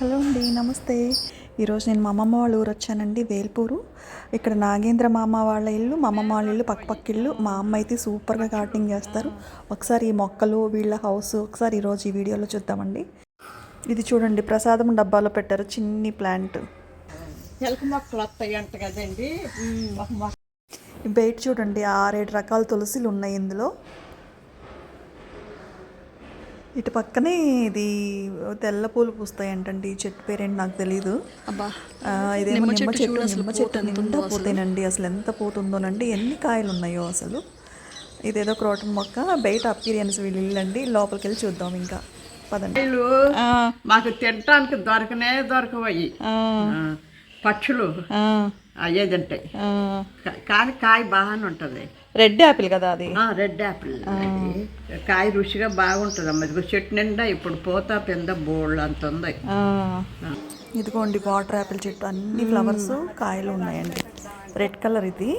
Hello అండి నమస్తే. ఈరోజు నేను మా అమ్మమ్మ వాళ్ళ ఊరు వచ్చానండి వేల్పూరు. ఇక్కడ నాగేంద్ర మామ వాళ్ళ ఇల్లు మా అమ్మమ్మ వాళ్ళ ఇల్లు పక్క పక్క ఇల్లు. మా అమ్మ అయితే సూపర్గా గార్డెనింగ్ చేస్తారు. ఒకసారి ఈ మొక్కలు వీళ్ళ హౌస్ ఒకసారి ఈరోజు ఈ వీడియోలో చూద్దామండి. ఇది చూడండి ప్రసాదం డబ్బాలో పెట్టారు చిన్ని ప్లాంట్. బయట చూడండి ఆరేడు రకాల తులసిలు ఉన్నాయి ఇందులో. ఇటు పక్కనే ఇది తెల్ల పూలు పూస్తాయంటండి. ఈ చెట్టు పేరేంటి నాకు తెలియదు అబ్బా. ఆ, ఇదేమో నిమ్మ చెట్టు నిమ్మ చెట్టు నిండా పోతేనండి. అసలు ఎంత పోతుందోనండి. ఎన్ని కాయలు ఉన్నాయో అసలు. ఇదేదో క్రోటన్ మొక్క బయట అపీరియన్స్ వీళ్ళు ఇల్లు అండి. లోపలికి వెళ్ళి చూద్దాం ఇంకా. పదండి. మాకు తినటానికి దొరకనే దొరకవయ్యి. పక్షులు అయ్యేదంటాయి కా- కానీ కాయ బాగానే ఉంటుంది. రెడ్ యాపిల్ కదా అది. Red apple. కాయ రుచిగా బాగుంటుంది అమ్మ ఇదిగో చెట్టు నిండా ఇప్పుడు పోతా పెద్ద బోళ్ళు అంత ఉంది. ఇదిగోండి వాటర్ యాపిల్ చెట్టు. అన్ని ఫ్లవర్స్ కాయలు ఉన్నాయండి. రెడ్ కలర్ ఇది.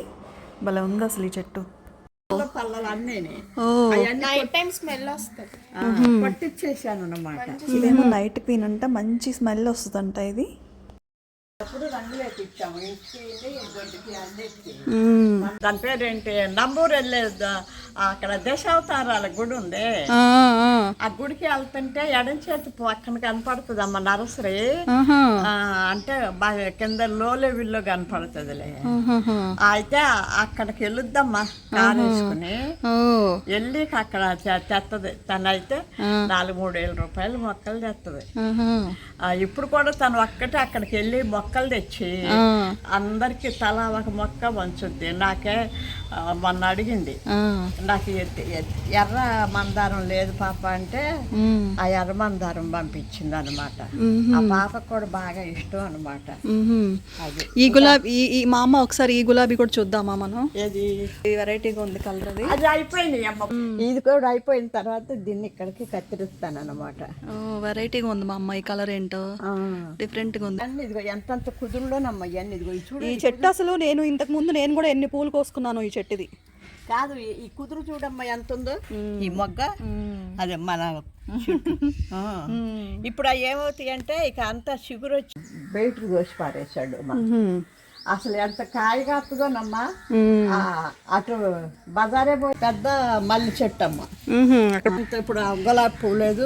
భలే ఉంది అసలు ఈ చెట్టు. పల్లలు అన్నీ నైట్ టైం స్మెల్ వస్తుంది. పట్టించేసాను అన్నమాట ఇదేమో నైట్ పీన్ అంట. మంచి స్మెల్ వస్తుందంట ఇది. దాని పేరు ఏంటి నంబూరు వెళ్ళే ద- అక్కడ దశావతారాల గుడి ఉంది. ఆ గుడికి వెళ్తుంటే ఎడం చేతి పక్కన కనపడుతుంది అమ్మ నరసరి అంటే బాగా కింద లో లెవెల్లో కనపడుతుందిలే. అయితే అక్కడికి వెళ్ళొద్దమ్మా కారు వేసుకుని. వెళ్ళి అక్కడ తెత్తది. తనైతే నాలుగు మూడు వేల రూపాయలు మొక్కలు తెత్తది. ఇప్పుడు కూడా తను ఒక్కటే అక్కడికి వెళ్ళి మొక్కలు తెచ్చి అందరికి తలా ఒక మొక్క పంచుద్ది. నాకే మొన్న అడిగింది. నాకు ఎర్ర మందారం లేదు పాప అంటే ఆ ఎర్ర మందారం పంపించింది అనమాట ఆ పాపకు కూడా బాగా ఇష్టం అనమాట ఈ గులాబీ ఈ- మా అమ్మ ఒకసారి ఈ గులాబీ కూడా చూద్దామా మనం? ఏది? వెరైటీగా ఉంది కలర్ అది. అది అయిపోయింది అమ్మ. ఇది కూడా అయిపోయిన తర్వాత దీన్ని ఇక్కడికి కత్తిరిస్తాను అనమాట వెరైటీగా ఉంది మా అమ్మ ఈ కలర్ ఏంటో. డిఫరెంట్గా ఉంది. అన్ని ఇదిగో ఎంతంత కుదురులోనమ్మ ఇవన్నీ ఇదిగో ఈ చెట్టు అసలు నేను ఇంతకు ముందు నేను కూడా ఎన్ని పూలు కోసుకున్నాను ఈ చెట్టుది. కాదు ఈ- కుదురు చూడమ్మా ఎంత ఉందో ఈ మొగ్గ? అదే మన. ఇప్పుడు అవి ఏమవుతాయి అంటే ఇక అంతా చిగురు వచ్చి బయటకు దోసి పారేశాడు. అసలు ఎంత కాయ కాస్తుందోనమ్మా ఆ, అటు బజారే పోయి పెద్ద మల్లి చెట్టు అమ్మ. ఇప్పుడు గులాబీ పువ్వు లేదు.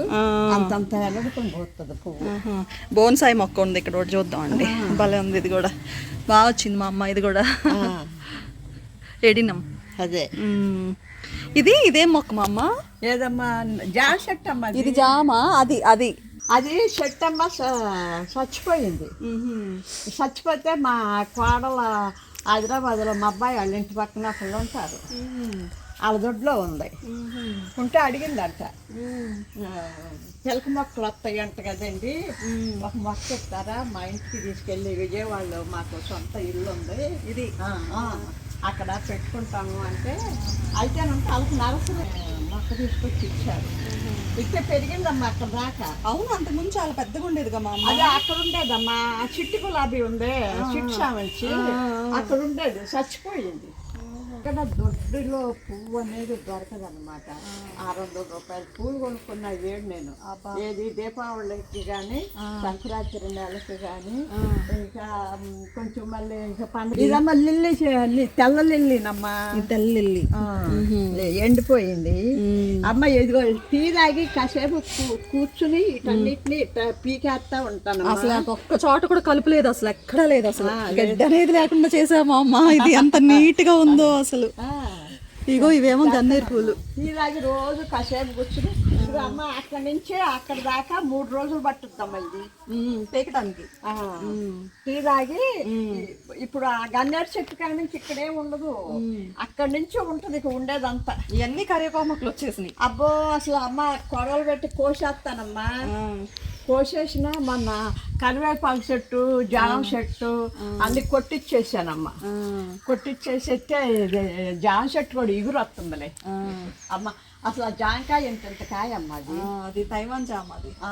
అంతంత ఎనడుకొని పోతుంది పువ్వు. బోన్సాయి మొక్క ఉంది ఇక్కడ ఒకటి చూద్దాం అండి భలే ఉంది ఇది కూడా. బాగా వచ్చింది మా అమ్మ ఇది కూడా. ఎడినం అదే. ఇది ఇదేం మొక్క అమ్మ. ఏదమ్మా? చెట్టు అమ్మ. ఇది జామ అది అది. అది చెట్టు అమ్మ చచ్చిపోయింది. చచ్చిపోతే మా కోడల హైదరాబాద్లో మా అబ్బాయి వాళ్ళ ఇంటి పక్కన అక్కడ ఉంటారు. వాళ్ళ దొడ్లో ఉంది. ఉంటే అడిగిందంట. చిలక మొక్కలు వస్తాయి అంట కదండి. ఒక మొక్క ఇస్తారా మా ఇంటికి తీసుకెళ్ళి విజయవాడలో మాకు సొంత ఇల్లు ఉంది. ఇది. అక్కడ పెట్టుకుంటాము అంటే అయితే వాళ్ళకి నరసరి మొక్క తీసుకొచ్చి ఇచ్చారు. ఇస్తే పెరిగిందమ్మా అక్కడ దాకా. అవును అంత ముందు చాలా పెద్దగా ఉండేదిగా మా అమ్మ. అదే అక్కడ ఉండేదమ్మా. చిట్టి గులాబీ ఉందే చిట్టి సామంచి అక్కడ ఉండేది చచ్చిపోయింది. ఇక్కడ దొడ్డిలో పువ్వు అనేది దొరకదన్నమాట. ఆరు వందల రూపాయలు పూలు కొనుక్కున్న వేడు నేను. ఏది దీపావళికి కానీ సంక్రాంతి నెలకి కానీ ఇంకా కొంచెం మళ్ళీ ఇంకా పండుగ. ఇదమ్మా లిల్లీ తెల్ల లిల్లీనమ్మా. తెల్లిల్లి ఆ, లే- ఎండిపోయింది. అమ్మ ఇదిగో టీ తాగి కాసేపు కూర్చుని వీటన్నిటిని ఇట్ట పీకేస్తా ఉంటాను అసలు ఒక్క చోట కూడా కలుపులేదు అసలు ఎక్కడా లేదు అసలు. గడ్డ అనేది లేకుండా చేసామా అమ్మ. ఇది ఎంత నీట్గా ఉందో అసలు. ఇగో ఇవేమో గన్నేరు పూలు. తాగి రోజు కాసేపు కూర్చుని అమ్మ అక్కడి నుంచి అక్కడ దాకా మూడు రోజులు పట్టుద్దమ్మా ఇది పేకటానికి ఆ, టీ తాగి ఇప్పుడు ఆ గన్నేరు చెట్టు కాడి నుంచి ఇక్కడే ఉండదు. అక్కడి నుంచి ఉంటది ఇక ఉండేదంతా. ఇవన్నీ కరివేపాకు మొక్కలు వచ్చేసినాయి. అబ్బో అసలు అమ్మ కొడవలు పెట్టి కోసేస్తానమ్మా. కోసేసిన మొన్న కరివేపాకు చెట్టు జామ చెట్టు అన్ని కొట్టిచ్చేసానమ్మ. కొట్టిచ్చేసేస్తే జామ చెట్టు కూడా ఇగురు వస్తుందిలే. అమ్మ అసలు ఆ జామకాయ ఎంత కాయ అమ్మ అది? అది తైవాన్ జామ అది. ఆ.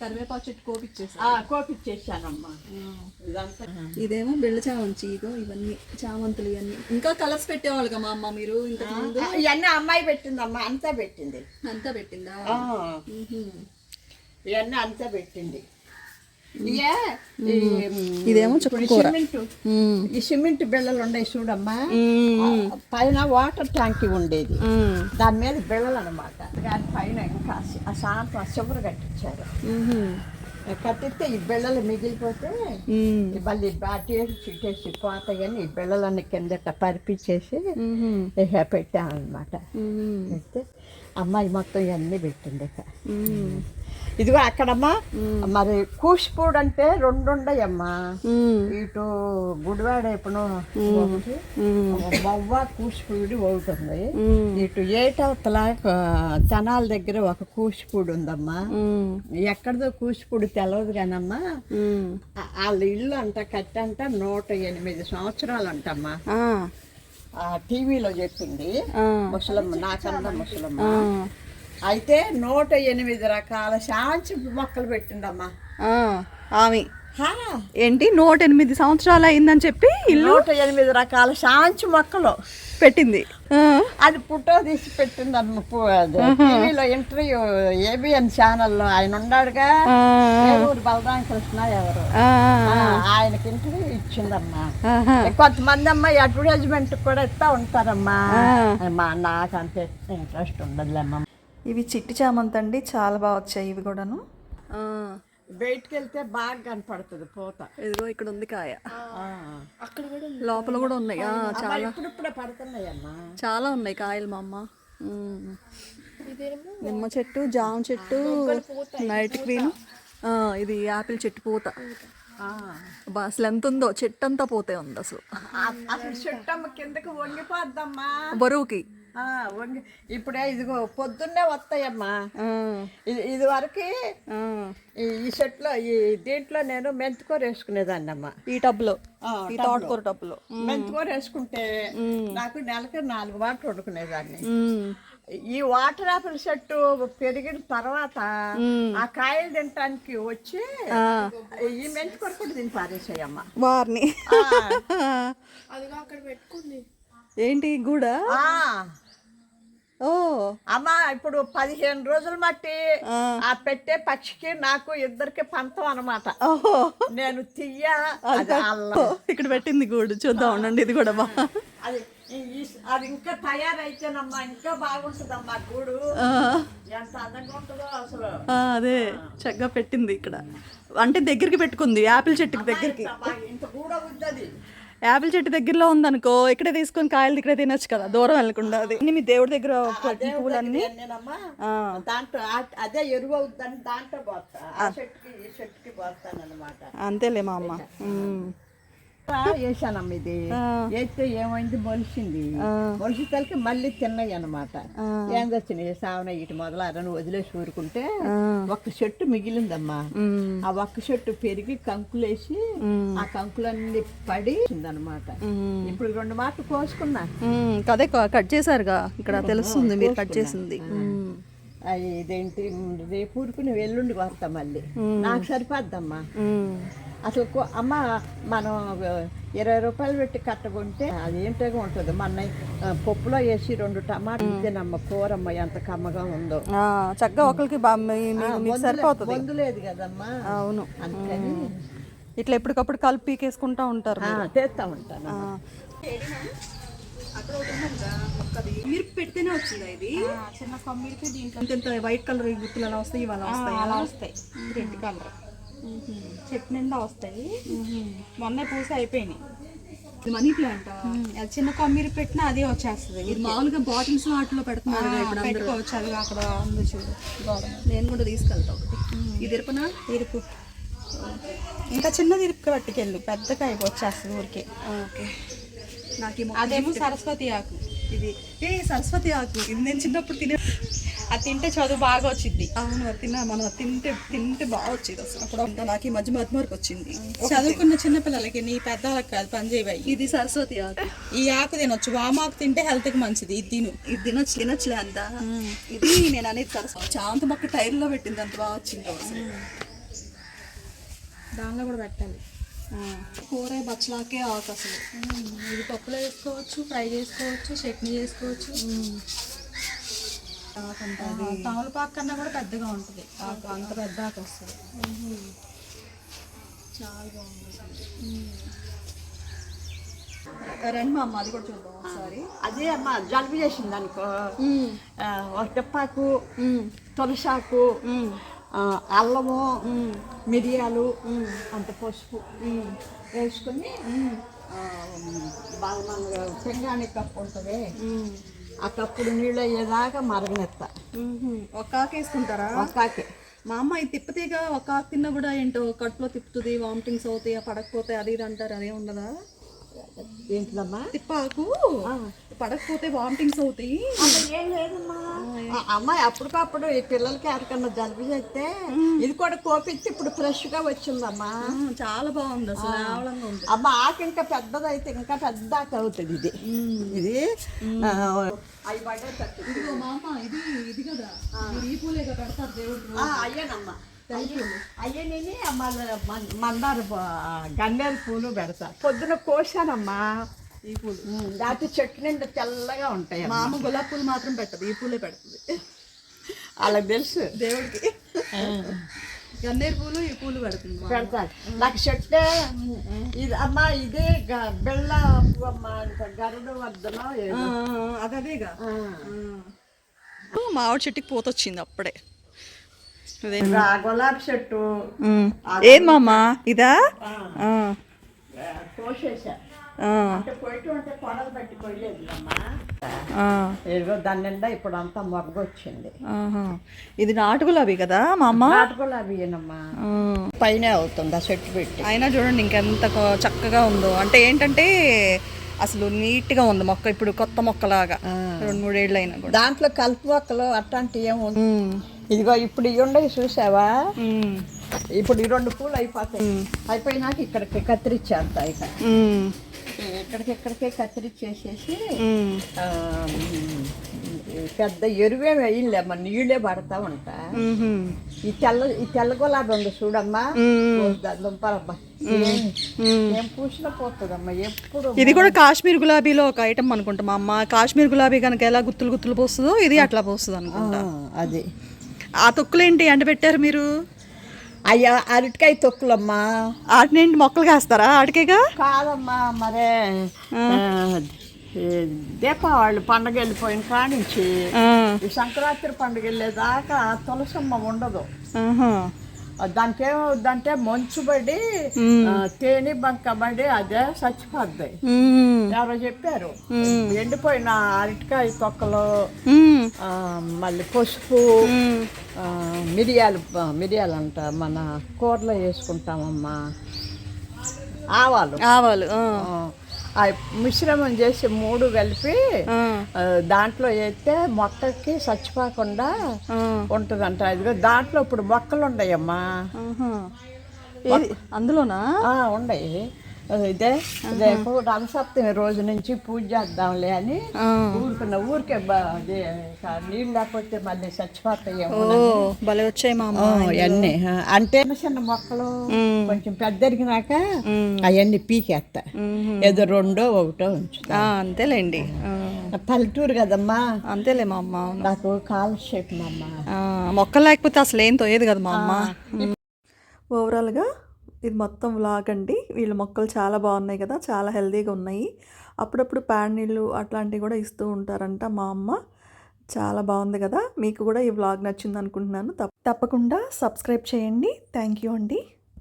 కరివేపాకు చెట్టు కోపిచ్చేసి ఆ, కోపిచ్చేసానమ్మా. ఇదంతా ఇదేమో బెల్ల చామంతి ఇగో ఇవన్నీ చామంతులు ఇవన్నీ. ఇంకా కలర్స్ పెట్టేవాళ్ళుగా మా అమ్మ మీరు ఇంతకు ముందు? ఇవన్నీ అమ్మాయి పెట్టిందమ్మా అంతా పెట్టింది. అంతా పెట్టిందా? ఆ. ఇవన్నీ అంతా పెట్టింది. ఇదేమో ఇప్పుడు ఈ చుక్కకూర. సిమెంట్ ఈ సిమెంట్ బిళ్ళలు ఉన్నాయి చూడమ్మా. పైన వాటర్ ట్యాంక్ ఉండేది. దాని మీద బిళ్ళలు అనమాట దాని పైన ఇంకా ఆ సాంతం చివరి కట్టించారు. కట్టిస్తే ఈ బిళ్ళలు మిగిలిపోతే మళ్ళీ బాటేసి చుట్టేసి పోతాయని ఈ బిళ్ళలన్నీ కిందట పరిపించేసి ఇక పెట్టామన్నమాట. పెడితే అమ్మాయి మొత్తం ఇవన్నీ పెట్టింది ఇదిగో అక్కడమ్మా. మరి కూచిపూడి అంటే రెండు ఉండయమ్మా. ఇటు గుడివాడ ఎప్పుడు ఒకటి మవ్వ కూచిపూడి ఒకటి ఉంది ఇటు ఏటవతల చనాల దగ్గర ఒక కూచిపూడి ఉందమ్మా. ఎక్కడిదో కూచిపూడి తెలవదు కానమ్మా. వాళ్ళ ఇల్లు అంట కట్టంట నూట ఎనిమిది సంవత్సరాలు అంటమ్మా టీవీలో చెప్పింది. ముసలమ్మ నాకన్నా ముసలమ్మ. అయితే నూట ఎనిమిది రకాల శాంతి మొక్కలు పెట్టిందమ్మా ఆమె. ఏంటి? నూట ఎనిమిది సంవత్సరాలు అయిందని చెప్పి నూట ఎనిమిది రకాల శాంతి మొక్కలు. పెట్టింది. అది ఫోటో తీసి పెట్టిందమ్మ పు- అది టీవీలో ఇంటర్వ్యూ ఏబిఎన్ ఛానల్లో ఆయన ఉన్నాడుగా. ఏలూరు బలరామ కృష్ణ ఎవరు? ఆయనకి ఇంటర్వ్యూ ఇచ్చిందమ్మా. కొంతమంది అమ్మాయి అడ్వర్టైజ్మెంట్ కూడా ఇస్తా ఉంటారమ్మా. మా నాకు అంత ఇంట్రెస్ట్ ఉండదులేమ్మా. ఇవి చిట్టి చామంతి అండి చాలా బాగా వచ్చాయి ఇవి కూడాను. ఆ, బయటికి వెళ్తే బాగా కనపడుతుంది పూత. ఇదిగో ఇక్కడ ఉంది కాయ. ఆ. అక్కడ కూడా ఉంది. లోపల కూడా ఉన్నాయి. చాలా. ఇప్పుడిప్పుడే పడుతున్నాయమ్మా. చాలా ఉన్నాయి కాయలు మా అమ్మ. నిమ్మ చెట్టు జామ చెట్టు నైట్ క్వీన్ ఆ, ఇది యాపిల్ చెట్టు పూత. అసలు ఎంత ఉందో చెట్టు అంతా పోతే ఉంది అసలు. చెట్టమ్మ కిందకి వంగిపోద్దమ్మా. బరువుకి. వంగి ఇప్పుడే ఇదిగో పొద్దున్నే వస్తాయమ్మా. ఇది ఇది వరకు. ఈ చెట్లో ఈ దీంట్లో నేను మెంతుకూర వేసుకునేదాన్ని అమ్మా ఈ టబ్లో? ఈ తోటకూర టబ్లో? మెంతుకూర వేసుకుంటే నాకు నెలకి నాలుగు వాటర్ వండుకునేదాన్ని. ఈ వాటర్ ఆపిల్ చెట్టు పెరిగిన తర్వాత ఆ కాయలు తినటానికి వచ్చి ఈ మెంతుకూర కూడా దీన్ని పారేసాయమ్మ. వారిని. అదిగో అక్కడ పెట్టుకుంది. ఏంటి గూడా? ఓ అమ్మ ఇప్పుడు పదిహేను రోజులు మట్టి ఆ. పెట్టే పక్షికి నాకు ఇద్దరికి పంతం అనమాట నేను తీయ అది అల్లం. ఇక్కడ పెట్టింది గూడు చూద్దాం ఉండండి ఇది కూడా అది అది ఇంకా తయారైతేనమ్మా ఇంకా బాగుంటుందమ్మా గూడు. ఎంత అందంగా ఉంటుందో అసలు. అదే చక్కగా పెట్టింది ఇక్కడ. అంటే దగ్గరికి పెట్టుకుంది యాపిల్ చెట్టుకి దగ్గరికి. ఇంత గూడ ఉంది యాపిల్ చెట్టు దగ్గరలో ఉందనుకో ఇక్కడే తీసుకొని కాయలు ఇక్కడే తినొచ్చు కదా దూరం వెళ్ళకుండా అది. మీ దేవుడి దగ్గర పూలన్నీ. దాంట్లో అదే ఎరువు అవుతుందని దాంట్లో పోతా ఆ చెట్టుకి ఈ చెట్టుకి పోతాను అనమాట అంతేలే మా అమ్మ. వేసానమ్మ ఇది. వేస్తే ఏమైంది? మొలిసింది. మొలిసి తలకి మళ్ళీ తిన్నాయి అనమాట ఏం వచ్చినాయి సావన ఇటు మొదలారని వదిలేసి ఊరుకుంటే ఒక్క చెట్టు మిగిలిందమ్మా. ఆ ఒక్క చెట్టు పెరిగి కంకులేసి ఆ కంకులన్నీ పడి అనమాట ఇప్పుడు రెండు మాటలు కోసుకున్నా. ఉమ్, అదే క- కట్ చేశారుగా. ఇక్కడ తెలుస్తుంది మీరు కట్ చేసింది. ఇదేంటి రేపు ఊరుకుని వెల్లుండి వస్తా మళ్ళీ. నాకు సరిపోద్దమ్మా. అసలు అమ్మ మనం ఇరవై రూపాయలు పెట్టి కట్టకుంటే అది ఏంటగా ఉంటుంది మన పప్పులో వేసి రెండు టమాటాలు ఇచ్చేనమ్మ కూరమ్మ ఎంత కమ్మగా ఉందో. చక్కగా ఒకరికి సరిపోతుంది. మందు లేదు కదమ్మా. అవును. అందుకని ఇట్లా ఎప్పటికప్పుడు కలిపి పీకేసుకుంటా ఉంటారు చేస్తా ఉంటాను మీరు పెడితేనే వచ్చిందా ఇది? చిన్న దీంట్లో. ఇంత వైట్ కలర్ గుర్తులు అలా వస్తాయి ఇవాళ వస్తాయి? అలా వస్తాయి. Red colour. చెట్టు నిండా వస్తాయి. మొన్న పూసి అయిపోయినాయి. మనీ ప్లాంట్ అది చిన్న కొమ్మిరి పెట్టినా అదే వచ్చేస్తుంది. ఇది మామూలుగా బాటిల్స్ వాటిలో పెడుతున్నారు పెట్టుకోవచ్చు అది అక్కడ ఉంది చూడు. నేను కూడా తీసుకెళ్తా ఒకటి. ఇది ఎరుపునా ఇరుపు ఇంకా చిన్నది ఇరుపు పట్టుకెళ్ళు. పెద్దగా వచ్చేస్తుంది ఊరికే. ఓకే. నాకు అదేమో సరస్వతి ఆకు. ఇది. ఏ సరస్వతి ఆకు. ఇది నేను చిన్నప్పుడు తినే అది తింటే చదువు బాగా వచ్చింది. అవును అది తిన్నా. మనం అది తింటే తింటే బాగా వచ్చేది అసలు. అప్పుడు అంతా నాకు ఈ మధ్య మధ్యమార్కు వచ్చింది. చదువుకున్న చిన్నపిల్లలకి నీ పెద్దవాళ్ళకి కాదు పని చేయవయ్యి. ఇది సరస్వతి ఆకు. ఈ ఆకు తినొచ్చు. వామాకు తింటే హెల్త్కి మంచిది. ఇది తిను. ఇది తినొచ్చు. తినొచ్చులే అంత. ఇది నేను అనేది సరస్వతి. చాంత మొక్క టైర్లో పెట్టింది. అంత బాగా వచ్చింది. దానిలో కూడా పెట్టాలి. కూర బచ్చలాకే ఆకు అసలు. ఇది పప్పులో వేసుకోవచ్చు ఫ్రై చేసుకోవచ్చు చట్నీ చేసుకోవచ్చు. తమలపాకు కన్నా కూడా పెద్దగా ఉంటుంది. ఆకు అంత పెద్ద ఆకు వస్తుంది. చాలా బాగుంది. రండి మా అమ్మ అది కూడా చూద్దాం ఒకసారి. అదే అమ్మ జలుబు చేసింది అనుకో. తిప్పాకు తులసాకు అల్లము మిరియాలు అంత పసుపు వేసుకుని బాగా మన కప్పు ఉంటుంది. ఆ కప్పుడు నీళ్ళు అయ్యేదాకా మరగనెత్త. ఒక ఆకు వేసుకుంటారా? ఒక్కాకి మా అమ్మ ఇది తిప్పతీగ ఒక ఆకు తిన్నా కూడా ఏంటో కడుపులో తిప్పుతుంది వామిటింగ్స్ అవుతాయి పడకపోతే అది ఇది అంటారు అదే ఉండదా? ఏంటిదమ్మా? తిప్పాకు. పడకపోతే వామిటింగ్స్ అవుతాయి. ఏం లేదమ్మా. అమ్మాయి అప్పటికప్పుడు ఈ పిల్లలకి ఎవరికన్నా జలుబు చేస్తే ఇది కూడా కోపించి ఇప్పుడు ఫ్రెష్గా వచ్చిందమ్మా చాలా బాగుంది అసలు అమ్మ ఆకు ఇంకా పెద్దదైతే ఇంకా పెద్ద ఆకు అవుతుంది ఇది. ఇది అవి పడే ఇది ఇది కదా. ఈ పూలేగా పెడతారు దేవుడు ఆ, అయ్యేనమ్మా. అయ్యేనేని మందార గన్నేరు పూలు పెడతా. పొద్దున కోసానమ్మా ఈ పూలు. దాటి చెట్టు నిండా తెల్లగా ఉంటాయి మా అమ్మ గులాబీ పూలు మాత్రం పెట్టదు ఈ పూలే పెడుతుంది. వాళ్ళకి తెలుసు. దేవుడికి. గన్నేరు పూలు ఈ పూలు పెడుతుంది. పెడతారు. నాకు చెట్టే ఇది అమ్మా ఇది బెల్ల పువ్వు అమ్మా గరుడు అది అదేగా మామిడి చెట్టుకి పూత వచ్చింది అప్పుడే. గులాబీ చెట్టు ఏం మామ? ఇదా? దాని నిండా ఇప్పుడు అంతా మొగ్గ వచ్చింది ఆహా. ఇది నాటు గులాబీ కదా మా అమ్మ నాటు. పైన అవుతుంది ఆ చెట్టు పెట్టి. అయినా చూడండి ఇంకెంత చక్కగా ఉందో. అంటే ఏంటంటే అసలు నీట్గా ఉంది మొక్క ఇప్పుడు కొత్త మొక్కలాగా. రెండు మూడేళ్ళు అయినా దాంట్లో కలుపు మొక్కలు అట్లాంటివి ఏమి ఇదిగో ఇప్పుడు ఇవి ఉండవు చూసావా? ఇప్పుడు ఈ రెండు పూలు అయిపోతాయి. అయిపోయినాక ఇక్కడికి కత్తిరించేస్తా ఇక. ఉమ్, ఇక్కడికి ఇక్కడికే కత్తిరించేసేసి పెద్ద ఎరువే వేయలేమ్మా నీళ్ళే పడతా ఉంటా. ఈ తెల్ల ఈ తెల్ల గులాబీ ఉంది చూడమ్మా. దుంపరమ్మా. ఏం- పూసినా పోతుందమ్మా ఎప్పుడు ఇది కూడా కాశ్మీర్ గులాబీలో ఒక ఐటమ్ అనుకుంటా అమ్మ. కాశ్మీర్ గులాబీ కనుక ఎలా గుత్తులు గుత్తులు పోస్తుందో ఇది అట్లా పోస్తుంది అనుకుంటా అది. ఆ తొక్కులేంటి ఎండ పెట్టారు మీరు? అయ్యా అరటికాయ తొక్కులమ్మా. వాటిని ఏంటి? మొక్కలు కాస్తారా ఆటికేగా కాదమ్మా మరే దీపావళి పండగ వెళ్ళిపోయిన కానించి సంక్రాంతి పండుగ వెళ్ళేదాకా తులసమ్మ ఉండదు. దానికి ఏమవుద్దంటే మంచు పడి తేనె బంక పడి అదే చచ్చిపోద్ది. ఎవరో చెప్పారు. ఎండిపోయిన అరటికాయ తొక్కలు మళ్ళీ పసుపు మిరియాలు మిరియాలు అంట మన కూరలో వేసుకుంటామమ్మా. ఆవాలు. ఆవాలు ఆ. మిశ్రమం చేసి మూడు కలిపి దాంట్లో వేస్తే మొక్కకి చచ్చిపోకుండా. ఉంటుందంట. ఇదిగో దాంట్లో ఇప్పుడు మొక్కలు ఉన్నాయమ్మా అందులోనా? ఉన్నాయి. ఇదే రేపు రంగసప్తమి రోజు నుంచి పూజ చేద్దాంలే అని. ఊరుకున్న ఊరికే నీళ్ళు లేకపోతే మళ్ళీ చచ్చిపోతాయేమో ఓ భలే వచ్చాయి అవన్నీ అంటే చిన్న చిన్న మొక్కలు కొంచెం పెద్ద ఎరిగినాక అవన్నీ పీకేస్తా ఏదో రెండో ఒకటో ఉంచుతా. అంతేలేండి. పల్లెటూరు కదమ్మా. అంతేలే మా అమ్మ. నాకు కాలక్షేపం అమ్మా. మొక్కలు లేకపోతే అసలు ఏం తోయేది కదా మా అమ్మ. ఓవరాల్గా ఇది మొత్తం వ్లాగ్ అండి. వీళ్ళ మొక్కలు చాలా బాగున్నాయి కదా చాలా హెల్తీగా ఉన్నాయి. అప్పుడప్పుడు ప్యాడ్ నీళ్ళు అట్లాంటివి కూడా ఇస్తూ ఉంటారంట మా అమ్మ. చాలా బాగుంది కదా. మీకు కూడా ఈ వ్లాగ్ నచ్చింది అనుకుంటున్నాను తప్ప- తప్పకుండా సబ్స్క్రైబ్ చేయండి. థ్యాంక్ యూ అండి.